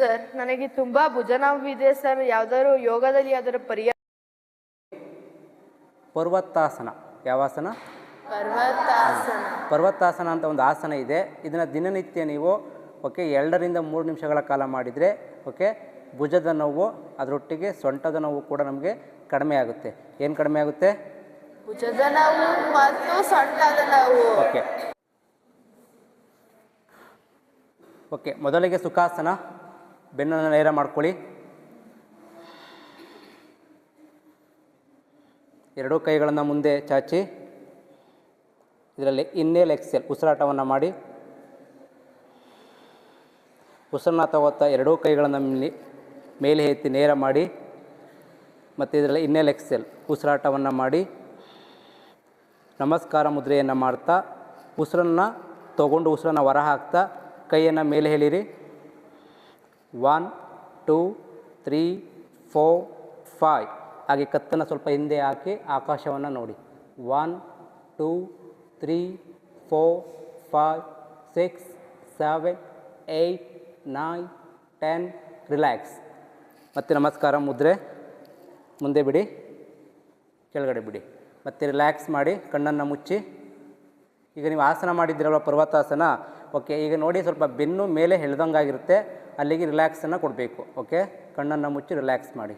Sir ನನಗೆ ತುಂಬಾ ಭುಜನೋವಿದೆ sir. ಯಾವ್ದಾದ್ರು ಯೋಗದಲ್ಲಿ ಅದರ ಪರಿಹಾರ ಪರ್ವತಾಸನ ಯಾವ ಆಸನ? ಪರ್ವತಾಸನ ಪರ್ವತಾಸನ ಅಂತ ಒಂದು ಆಸನ ಇದೆ. ಇದನ್ನು ದಿನನಿತ್ಯ ನೀವು ಓಕೆ ಎರಡರಿಂದ ಮೂರು ನಿಮಿಷಗಳ ಕಾಲ ಮಾಡಿದರೆ ಓಕೆ ಭುಜದ ನೋವು ಅದರೊಟ್ಟಿಗೆ ಸೊಂಟದ ನೋವು ಕೂಡ ನಮಗೆ ಕಡಿಮೆ ಆಗುತ್ತೆ. ಏನು ಕಡಿಮೆ ಆಗುತ್ತೆ? ಭುಜದ ನೋವು ಮತ್ತು ಸೊಂಟದ ನೋವು. ಓಕೆ. ಓಕೆ ಮೊದಲಿಗೆ ಸುಖಾಸನ. ಬೆನ್ನನ್ನು ನೇರ ಮಾಡ್ಕೊಳ್ಳಿ. ಎರಡೂ ಕೈಗಳನ್ನು ಮುಂದೆ ಚಾಚಿ, ಇದರಲ್ಲಿ ಇನ್ನೇಲ್ ಎಕ್ಸೆಲ್ ಉಸಿರಾಟವನ್ನು ಮಾಡಿ. ಉಸಿರನ್ನ ತಗೋತಾ ಎರಡೂ ಕೈಗಳನ್ನು ಮೇಲೆ- ಎತ್ತಿ ನೇರ ಮಾಡಿ. ಮತ್ತು ಇದರಲ್ಲಿ ಇನ್ನೇಲ್ ಎಕ್ಸೆಲ್ ಉಸಿರಾಟವನ್ನು ಮಾಡಿ. ನಮಸ್ಕಾರ ಮುದ್ರೆಯನ್ನು ಮಾಡ್ತಾ, ಉಸಿರನ್ನು ತಗೊಂಡು ಉಸಿರನ್ನು ಹೊರ ಹಾಕ್ತಾ, ಕೈಯನ್ನು ಮೇಲೆ ಹೇಳಿರಿ one two three four five ಹಾಗೆ ಕತ್ತನ್ನು ಸ್ವಲ್ಪ ಹಿಂದೆ ಹಾಕಿ ಆಕಾಶವನ್ನು ನೋಡಿ. One two three four five six seven eight nine ten relax ಮತ್ತು ನಮಸ್ಕಾರ ಮುದ್ರೆ. ಮುಂದೆ ಬಿಡಿ. ಕೆಳಗಡೆ ಬಿಡಿ. ಮತ್ತು ರಿಲ್ಯಾಕ್ಸ್ ಮಾಡಿ, ಕಣ್ಣನ್ನು ಮುಚ್ಚಿ. ಈಗ ನೀವು ಆಸನ ಮಾಡಿದ್ದೀರಲ್ಲ ಪರ್ವತಾಸನ ಓಕೆ ಈಗ ನೋಡಿ ಸ್ವಲ್ಪ ಬೆನ್ನು ಮೇಲೆ ಎಳ್ದಂಗಾಗಿರುತ್ತೆ, ಅಲ್ಲಿಗೆ ರಿಲ್ಯಾಕ್ಸನ್ನು ಕೊಡಬೇಕು ಓಕೆ ಕಣ್ಣನ್ನು ಮುಚ್ಚಿ ರಿಲ್ಯಾಕ್ಸ್ ಮಾಡಿ.